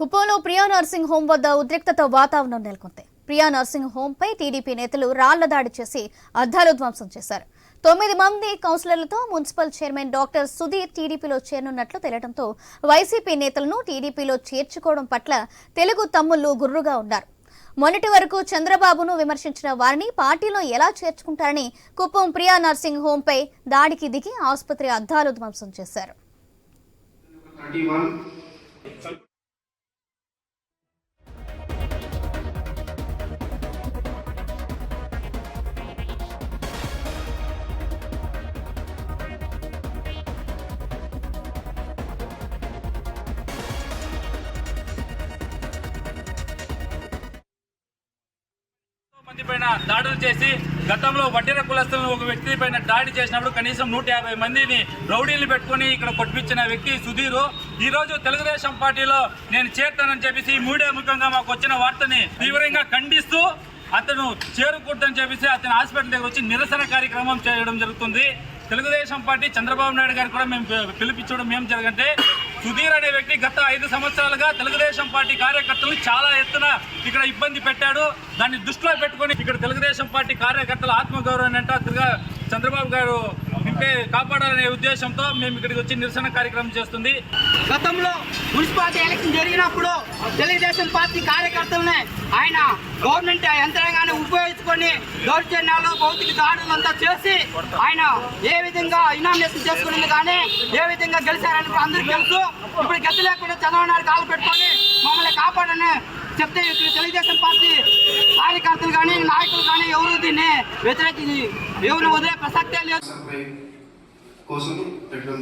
కుప్పంలో Priya nursing home వద్ద ఉద్రిక్తత వాతావరణం నెలకొంది. ప్రియా నర్సింగ్ హోం పై టీడీపీ నేతలు రాళ్ళ దాడి చేసి అద్దాలు ధ్వంసం చేశారు. తొమ్మిది మంది కౌన్సిలర్లతో మున్సిపల్ చైర్మన్ డాక్టర్ సుధీర్ టీడీపీలో చేరనున్నట్లు తెలియడంతో వైసీపీ నేతలను టీడీపీలో చేర్చుకోవడం పట్ల తెలుగు తమ్ముళ్ళు గుర్రుగా ఉన్నారు. మొన్నటి వరకు చంద్రబాబును విమర్శించిన వారిని పార్టీలో ఎలా చేర్చుకుంటారని కుప్పం ప్రియా నర్సింగ్ హోంపై దాడికి దిగి ఆసుపత్రి అద్దాలు ధ్వంసం చేశారు. 31 పైన దాడులు చేసి గతంలో వడ్డీర కులస్తులను ఒక వ్యక్తి పైన దాడి చేసినప్పుడు కనీసం నూట యాభై మందిని రౌడీలు పెట్టుకుని ఇక్కడ కొట్టించిన వ్యక్తి సుధీరు. ఈ రోజు తెలుగుదేశం పార్టీలో నేను చేరుతానని చెప్పేసి మీడియా ముఖంగా మాకు వచ్చిన వార్తని తీవ్రంగా ఖండిస్తూ అతను చేరుకూడదని చెప్పేసి అతని హాస్పిటల్ దగ్గర వచ్చి నిరసన కార్యక్రమం చేయడం జరుగుతుంది. తెలుగుదేశం పార్టీ చంద్రబాబు నాయుడు గారు కూడా మేము పిలిపించడం ఏం జరగంటే సుధీర్ అనే వ్యక్తి గత ఐదు సంవత్సరాలుగా తెలుగుదేశం పార్టీ కార్యకర్తలు చాలా ఎత్తున ఇక్కడ ఇబ్బంది పెట్టాడు. దాన్ని దృష్టిలో పెట్టుకొని ఇక్కడ తెలుగుదేశం పార్టీ కార్యకర్తల ఆత్మగౌరవాన్ని అంట చంద్రబాబు గారు కాపాడాలనే ఉద్దేశంతో మేము ఇక్కడికి వచ్చి నిరసన కార్యక్రమం చేస్తుంది. గతంలో మున్సిపాలిటీ ఎలక్షన్ జరిగినప్పుడు తెలుగుదేశం పార్టీ కార్యకర్తలనే ఆయన గవర్నమెంట్ యంత్రాంగాన్ని ఉపయోగించుకొని దౌర్జన్యాలు భౌతిక దాడులు అంతా చేసి ఆయన ఏ విధంగా ఇనామినేషన్ చేసుకున్నది కానీ ఏ విధంగా గెలిచారని ఇప్పుడు అందరికీ తెలుసు. ఇప్పుడు గతి లేకుండా చంద్రబాబు నాయుడు కాలు పెట్టుకొని మమ్మల్ని కాపాడని చెప్తే తెలుగుదేశం పార్టీ కార్యకర్త కానీ నాయకులు కానీ ఎవరు వ్యతిరేకి దేవుని ఎవరు వదిలే ప్రసక్తే లేదు. కోసం పెట్టడం